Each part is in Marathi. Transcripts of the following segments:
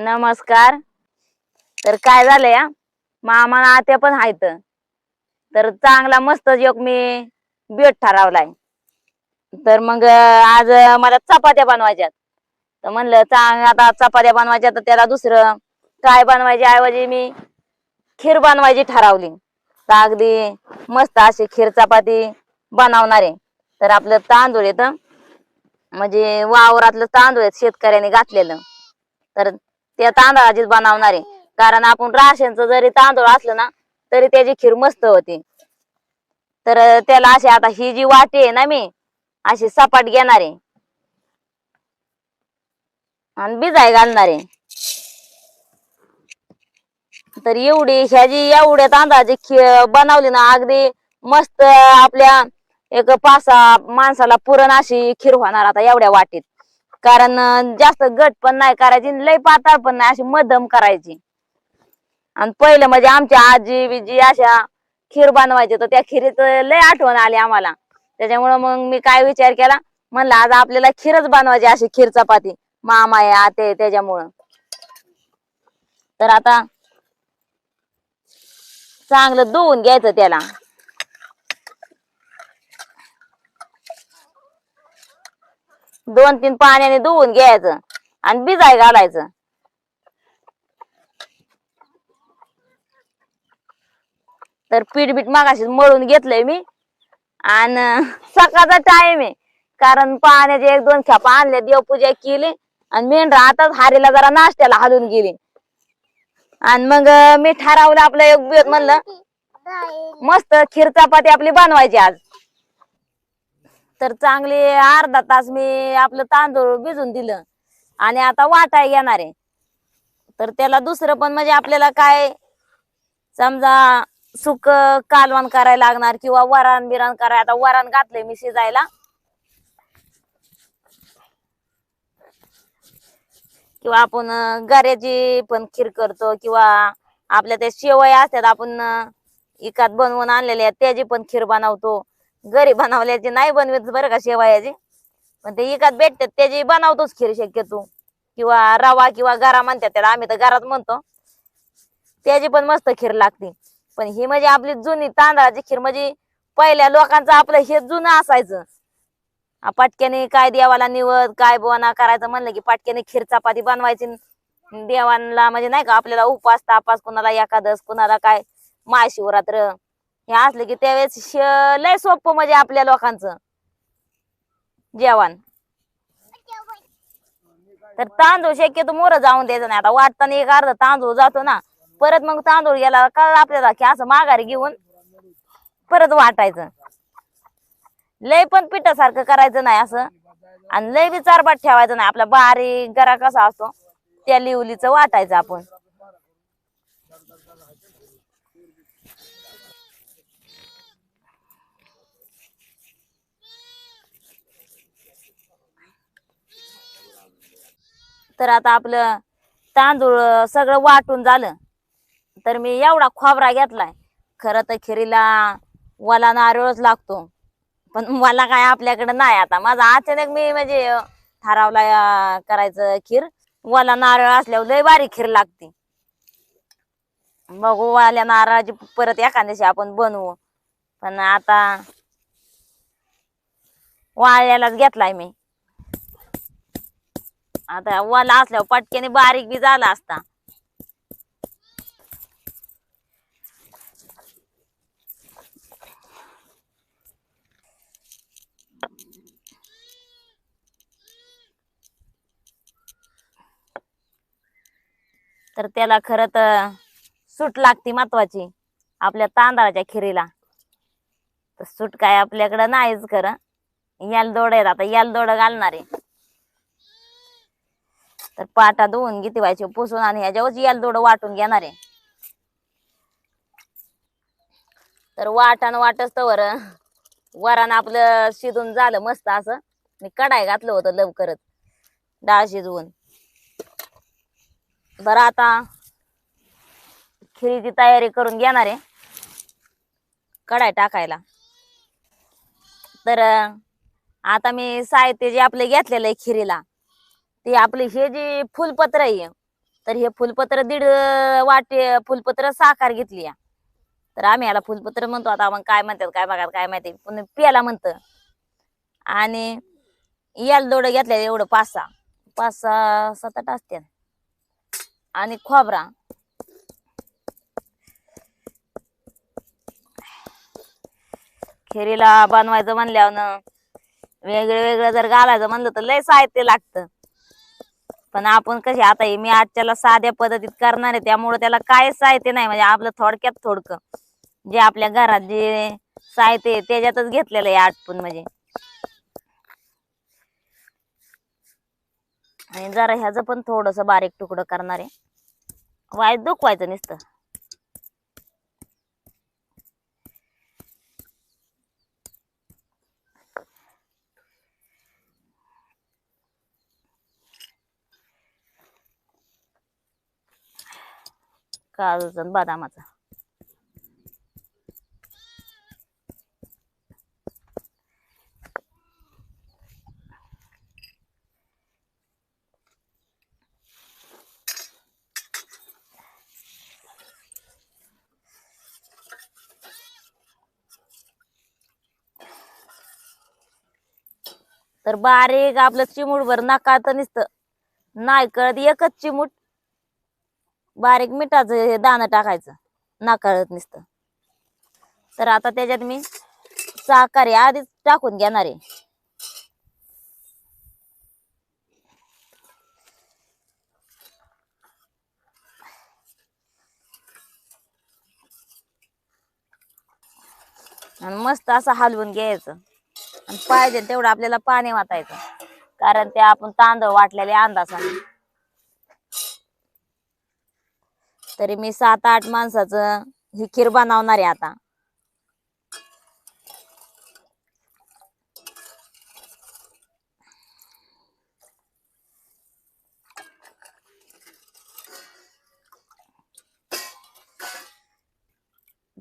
नमस्कार. तर काय झालंय मामा आत्या पण आहेत. तर चांगला मस्त योग मी बेट ठरवलाय. तर मग आज मला चपात्या बनवायच्यात. तर म्हणलं चांग आता चपात्या बनवायच्या तर त्याला दुसरं काय बनवायची ऐवजी मी खीर बनवायची ठरवली. तर अगदी मस्त अशी खीर चपाती बनवणार आहे. तर आपलं तांदूळ येतं म्हणजे वावरातलं तांदूळ आहेत शेतकऱ्याने घातलेलं. तर त्या तांदळाचीच बनवणार आहे. कारण आपण राशनचं जरी तांदूळ असलं ना तरी त्याची खीर मस्त होते. तर त्याला अशी आता ही जी वाटी आहे ना मी अशी सपाट घेणार आहे. आणि बिजाय घालणार आहे. तर एवढी ह्या जी एवढ्या तांदळाची खीर बनवली ना अगदी मस्त आपल्या एक पाच सहा माणसाला पुरण अशी खीर होणार आता एवढ्या वाटीत. कारण जास्त गट पण नाही करायची आणि लय पातळ पण नाही अशी मध्यम करायची. आणि पहिलं म्हणजे आमच्या आजी बिजी अशा खीर बनवायची तर त्या खिरीत लय आठवण आली आम्हाला. त्याच्यामुळं मग मी काय विचार केला म्हणलं आज आपल्याला खीरच बनवायची अशी खीर चपाती. मामा आहे आते आहे त्याच्यामुळं. तर आता चांगलं धुवून घ्यायचं त्याला. दोन तीन पाण्याने धुवून घ्यायचं आणि भिजाय घालायचं. तर पीठ बीठ मागाशी मळून घेतलंय मी. आणि सकाळचा टाइम आहे. कारण पाण्याचे एक दोन खेपा आणल्या देवपूजा केली. आणि मेंढरा आताच हारीला जरा नाश्त्याला हलून गेली. आणि मग मी ठरवलं आपलं एक म्हणलं मस्त खीर चपाती आपली बनवायची आज. तर चांगले अर्धा तास मी आपलं तांदूळ भिजून दिलं. आणि आता वाटाय घेणार आहे. तर त्याला दुसरं पण म्हणजे आपल्याला काय समजा सुक कालवण करायला लागणार किंवा वरण बिरण करायला आता वरण घातलंय मी शिजायला. किंवा आपण गऱ्याची पण खीर करतो किंवा आपल्या त्या शेवया असतात आपण इकात बनवून आणलेल्या आहेत, त्याची पण खीर बनवतो. घरी बनवल्याची नाही बनवत बरं का शेवयाची. पण ते इकात भेटतात त्याची बनवतोच खीर शक्यतो. किंवा रवा किंवा गारा म्हणतात त्याला आम्ही तर घरात म्हणतो. त्याची पण मस्त खीर लागते. पण ही म्हणजे आपली जुनी तांदळाची खीर म्हणजे पहिल्या लोकांचं आपलं हे जुनं असायचं. पाटक्याने काय देवाला निवत काय बोना करायचं म्हणलं की पाटक्याने खीर चपाती बनवायची. देवांना म्हणजे नाही का आपल्याला उपास तापास कुणाला एखादस कुणाला काय महाशिवरात्र हे असले की त्यावेळेस श- लय सोपं म्हणजे आपल्या लोकांचं. जेवण. तर तांदूळ शक्यतो मोर जाऊन द्यायचं नाही. आता वाटताना एक अर्धा तांदूळ जातो ना परत मग तांदूळ गेला का आपल्याला की असं माघारी घेऊन परत वाटायचं. लय पण पिठासारखं करायचं नाही असं. आणि लय बी चारबाट ठेवायचं नाही. आपला बारीक गरा कसा असतो त्या लिवलीचं वाटायचं आपण. तर आता आपलं तांदूळ सगळं वाटून झालं. तर मी एवढा खोबरा घेतलाय. खरं तर खिरीला वाला नारळच लागतो. पण मला काय आपल्याकडे नाही आता. माझा अचानक मी म्हणजे ठरावला करायचं खीर. वाला नारळ असल्यावर लय बारीक खीर लागते. बघू वाल्या नारळाची परत एखाद्याशी आपण बनवू. पण आता वाळ्यालाच घेतलाय मी. आता वाला असल्यावर पटक्याने बारीक बी झाला असता. तर त्याला खरं तर सूट लागते महत्वाची आपल्या तांदळाच्या खिरीला. तर सूट काय आपल्याकडं नाहीच खरं. याल दोड आहेत आता याल दोड घालणार. आहे तर पाटा धुवून घेते व्हायचे पुसून आणि ह्याच्यावर याल दोड वाटून घेणार आहे. तर वाटानं वाटच तर वरण आपलं शिजून झालं मस्त असं. मी कढाई घातलं होतं लवकरच. डाळ शिजवून. बरं आता खिरीची तयारी करून घेणार आहे. कढाई टाकायला. तर आता मी साहित्य जे आपले घेतलेलं आहे खिरीला ते आपली हे जी फुलपत्र आहे तर हे फुलपत्र दीड वाटे फुलपत्र साकार घेतली या तर आम्ही याला फुलपत्र म्हणतो आता मग काय म्हणतात काय बघा काय माहिती पण प्याला म्हणतं. आणि याला दोडं घेतल्या एवढं पाच सहा पाच सहा सात आठ असते आणि खोबरा. खेरीला बनवायचं म्हणल्यावर वेगळं वेगळं जर घालायचं म्हणलं तर लय साहित्य लागतं. पण आपण कसे आता हे मी आजच्याला साध्या पद्धतीत करणार आहे त्यामुळे त्याला काय साहित्य नाही म्हणजे आपलं थोडक्यात थोडकं. जे आपल्या घरात जे साहित्य त्याच्यातच घेतलेलं आहे आटपून म्हणजे. आणि जरा ह्याचं पण थोडस बारीक तुकडं करणार आहे. वाय दुखवायचं नुसतं. का बदामाचा. तर बारीक आपलं चिमूटभर नाकात नुसतं. नाही कळत एकच चिमूट. बारीक मिठाचं हे दाणं टाकायचं. नाकारत नुसतं. तर आता त्याच्यात मी साखर आहे आधीच टाकून घेणार आहे. आणि मस्त असं हलवून घ्यायचं. आणि पाहिजे तेवढं आपल्याला पाणी वाटायचं. कारण ते आपण तांदूळ वाटलेले अंदाजाने. तरी मी सात आठ माणसाचं ही खीर बनवणार आहे आता.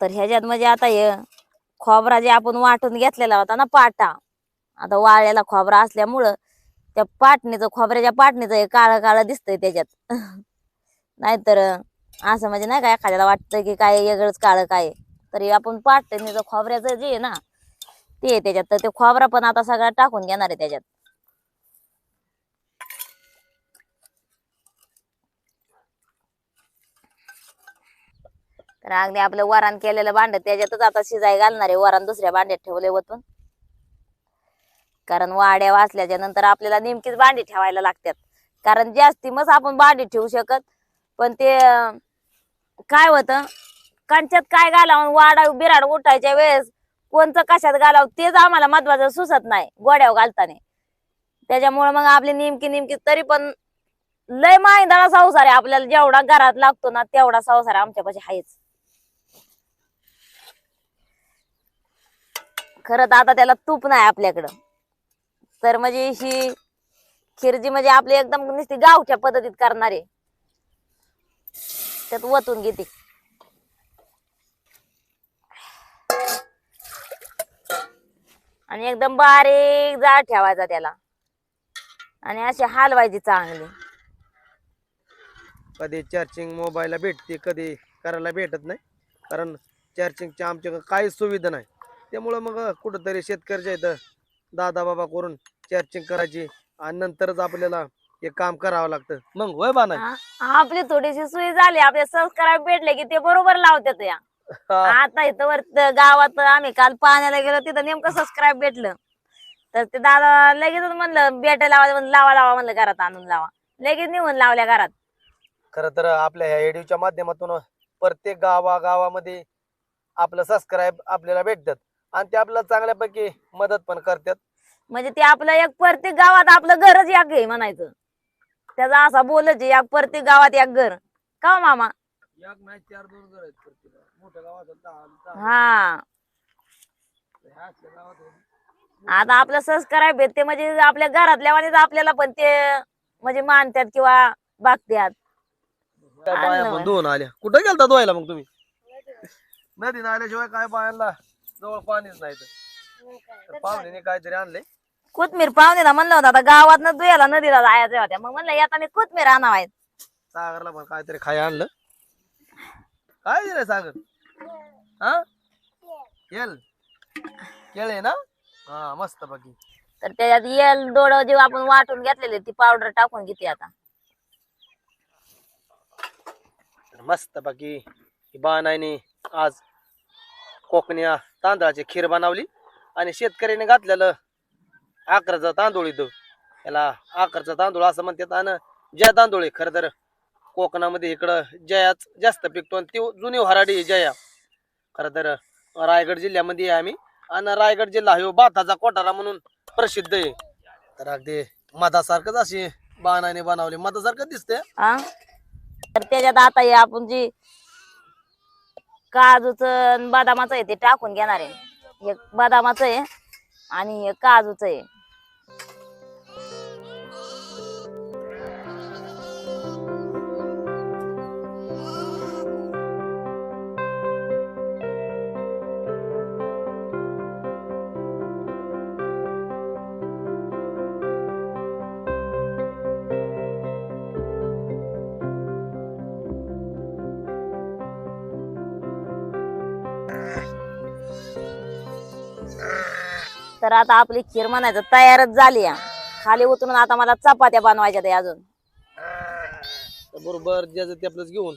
तर ह्याच्यात म्हणजे आता हे खोबरा जे आपण वाटून घेतलेला होता ना पाटा आता वाळलेला खोबरा असल्यामुळं त्या पाटणीचं खोबऱ्याच्या पाटणीचं हे काळं काळं दिसतंय त्याच्यात. नाहीतर असं म्हणजे नाही का एखाद्याला वाटतं की काय वेगळंच काळं काय. तरी आपण पाटणीचं खोबऱ्याचं जे आहे ना ते आहे त्याच्यात. तर ते खोबरा पण आता सगळा टाकून घेणार आहे त्याच्यात. तर अगदी आपलं वरण केलेलं भांड त्याच्यातच आता शिजाय घालणार आहे. वरण दुसऱ्या भांड्यात ठेवले वतून. कारण वाड्या वाचल्याच्या नंतर आपल्याला नेमकीच भांडी ठेवायला लागतात. कारण जास्ती मग आपण भांडी ठेवू शकत पण ते काय होतं? कंच्यात काय घालावं? वाडा बिराड उठायच्या वेळेस कोणचं कशात घालावं? तेच आम्हाला महत्वाचं सुचत नाही गोड्यावर घालताना. त्याच्यामुळे मग आपली नेमकी नेमकी तरी पण लय माहिंदाळा संसार आहे. आपल्याला जेवढा घरात लागतो ना तेवढा संसार आमच्यापाशी आहेच खरं तर आता त्याला तूप नाही आपल्याकडं. तर म्हणजे ही खिरजी म्हणजे आपली एकदम नुसती गावच्या पद्धतीत करणारे. त्यात वतून घेते. आणि एकदम बारीक जाळ ठेवायचा त्याला. आणि अशी हलवायची चांगली. कधी चार्जिंग मोबाईलला भेटते कधी करायला भेटत नाही. कारण चार्जिंगची आमच्याकडे काहीच सुविधा नाही. त्यामुळं मग कुठंतरी शेतकऱ्याच्या इथं दादा बाबा करून चार्जिंग करायची. आणि नंतरच आपल्याला हे काम करावं लागतं. मग होय बा नाही हा, आपली थोडीशी सोय झाली. आपले सबस्क्राईब भेटले की ते बरोबर लावतात या. आता इथं वर त- गावात आम्ही काल पाण्याला गेलो तिथं नेमकं सबस्क्राईब भेटलं. तर ते दादा लगेचच म्हणलं भेटायला लावा म्हणलं, लावा लावा म्हणलं घरात आणून लावा. लगेच नेऊन लावल्या घरात. खरं तर आपल्या ह्या रेडिओच्या माध्यमातून प्रत्येक गावा गावामध्ये आपलं सबस्क्राईब आपल्याला भेटतात. आणि ते आपल्याला चांगल्यापैकी मदत पण करतात. म्हणजे ते आपलं एक प्रत्येक गावात आपलं घरच एक आहे म्हणायचं. त्याचा असा बोलच आहे, एक प्रत्येक गावात एक घर. का हो मामा? एक नाही चार दोन घर आहेत प्रत्येक मोठ्या गावात हा. आता आपलं सबस्क्राईब भेटते म्हणजे आपल्या घरातल्या वाणीच आपल्याला पण ते म्हणजे मानतात किंवा बघतात बाया आणलं पण होय. दोन आल्या. कुठं गेलता धुवायला मग तुम्ही? नदीनं आल्याशिवाय काय बायांना जवळ पाणीच नाही तर. तर पाहुण्याने काहीतरी आणले कोथमीर पाहुणे ना म्हणलं होतं आता गावात दुयाला नदीला जायचं होत्या मग म्हणलं येताना कोथमीर आणावाय सागरला पण काहीतरी खाय आणलं. काय दिलंय सागर? हा? केल केळे ना? हा मस्त बाकी तर त्याच्यात येल दोड जे आपण वाटून घेतलेले ती पावडर टाकून घेते आता. मस्त बाकी बाणाने आज कोकण्या तांदळाची खीर बनवली आणि शेतकऱ्याने घातलेलं आकरचा तांदूळ इथं. याला आकरचा तांदूळ असं म्हणतात. आणि जया तांदूळ आहे खरं तर. कोकणामध्ये इकडं जयाच जास्त पिकतो. आणि ती जुनी हराडी आहे जया. खरं तर रायगड जिल्ह्यामध्ये आहे आम्ही. आणि रायगड जिल्हा ह्यो भाताचा कोठारा म्हणून प्रसिद्ध आहे. तर अगदी मधासारखंच अशी बाणाने बनवली. मधासारखं दिसते हा? तर त्याच्यात आता हे आपण जी काजूच बदामाचं आहे ते टाकून घेणार आहे. एक बदामाचं आहे आणि एक काजूचं आहे. तर आता आपली खीर म्हणायचं तयारच झाली. खाली उतरून आता मला चपात्या बनवायच्या ते अजून. तर बरोबर ज्याचं ते आपलंच घेऊन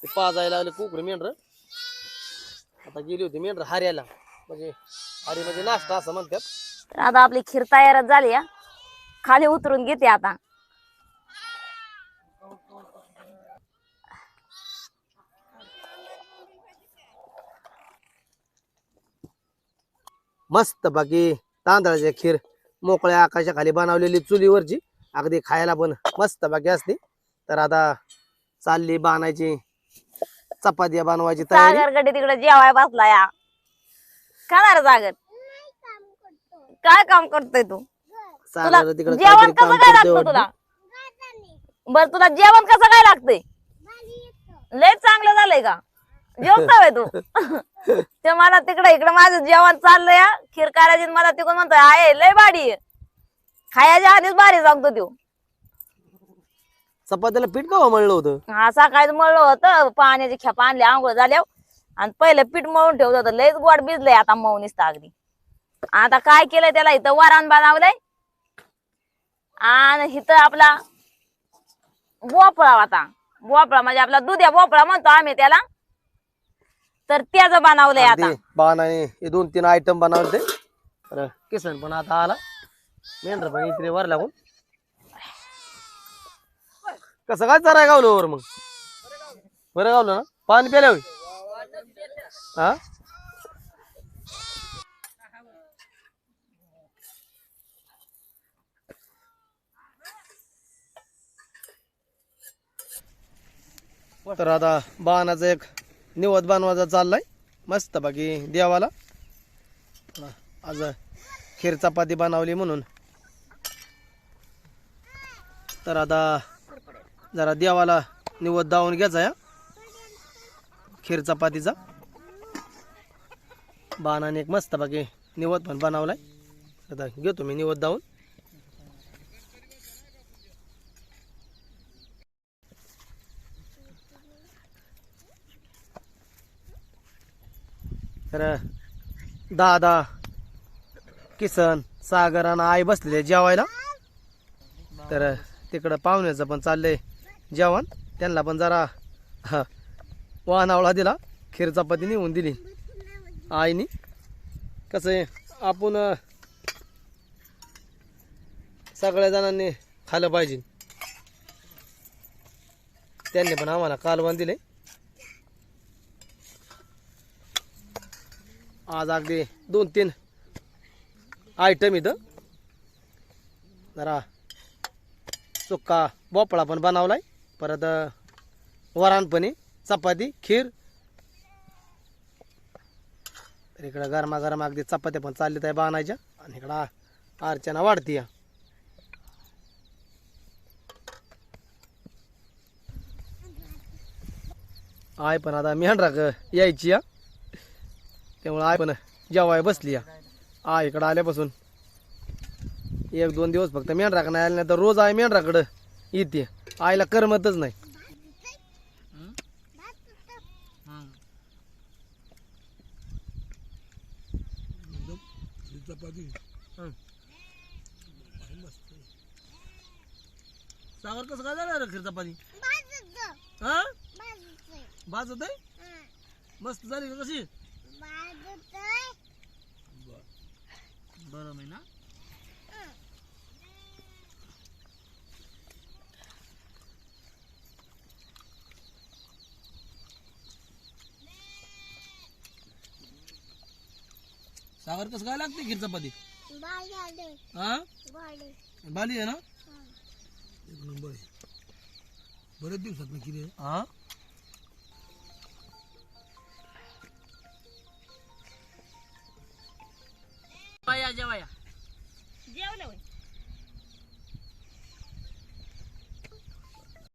ते पाजायला लागले कुकर मेंढर. आता गेली होती मेंढर हार्याला म्हणजे हारी म्हणजे नाश्ता असं म्हणतात. तर आता आपली खीर तयारच झाली. खाली उतरून घेते आता. मस्त बाकी. तांदळाची खीर मोकळ्या आकाशाखाली बनवलेली चुलीवरची. अगदी खायला पण मस्त बाकी असते. तर आता चालली बाणायची चपात्या बनवायची तयारी. सागर गडी तिकडे जेवाय बसला या. खाणार सागर? काय काम करतोय तू? तुला सागर तिकडे जेवण काहीतरी काम कसं काय करतोय लागतं तुला? वाटतं. बर तुला जेवण कसं काय लागतंय? लय चांगलं झालंय का? जेवताय तू? ते मला तिकडे इकडे माझं जेवण चाललंय. खीर करायची मला तिकडून म्हणतोय आहे लय भारी आहे. खायच्या आधीच भारी सांगतो तू चपात्याला पीठ का म्हणलं होतं? हा सकाळी मळलं होतं पाण्याची खेप आणली आंघोळ झाल्या आणि पहिलं पीठ मळून ठेवत होतं लयच गोड भिजलंय आता मऊ निसतं अगदी आता काय केलंय त्याला? इथं वरान बनवलंय. आणि इथं आपला भोपळा आता भोपळा म्हणजे आपला दुध्या भोपळा म्हणतो आम्ही त्याला. तर त्याचं बनवलंय आता. बाणाने हे दोन तीन आयटम बनवले तर किसन पण आता आला. मेंढर पण इकडे वर लागून. कसं काय चराय गावलं वर मग? बरं गावलं ना? पाणी प्यायला होई हा? तर आता बाणाचा एक निवद बनवायचा चाललाय. मस्त बाकी देवाला. आज खीर चपाती बनवली म्हणून. तर आता जरा देवाला निवद दावून घ्यायचा या खीर चपातीचा. बाणाने एक मस्त बाकी निवद पण बनवलाय. आता घेतो मी निवत दावून. तर दादा किसन सागर आणि आई बसलेले जेवायला. तर तिकडं पाहुण्याचं पण चाललंय जेवण. त्यांना पण जरा वाहनावळा दिला. खीर चपाती नेऊन दिली. आईनी. कसं आहे आपण सगळ्या जणांनी खाल्लं पाहिजे. त्यांनी पण आम्हाला कालवण दिले आज अगदी दोन तीन आयटम इथं. जरा सुक्का भोपळा पण बनवलाय. परत वरानपणी चपाती खीर. तर इकडं गरमागरम अगदी चपात्या पण चालल्यात आहे बाणायच्या आणि इकडं अर्चना वाढती आय पण आता मेंढराक यायची या त्यामुळं आय पण जेवाय बसली आ इकडं आल्यापासून. एक दोन दिवस फक्त मेंढराक नाही आले नाही तर रोज आहे मेंढराकडं. येते आईला करमतच नाही. सागर कसं काय झालं पाणी बाजत आहे मस्त झाली कशी? बरं. आहे ना सागर कसं काय लागते खीर चपाती? हा? बाली आहे ना? एक नंबर आहे. बरेच दिवसात ना किती हा?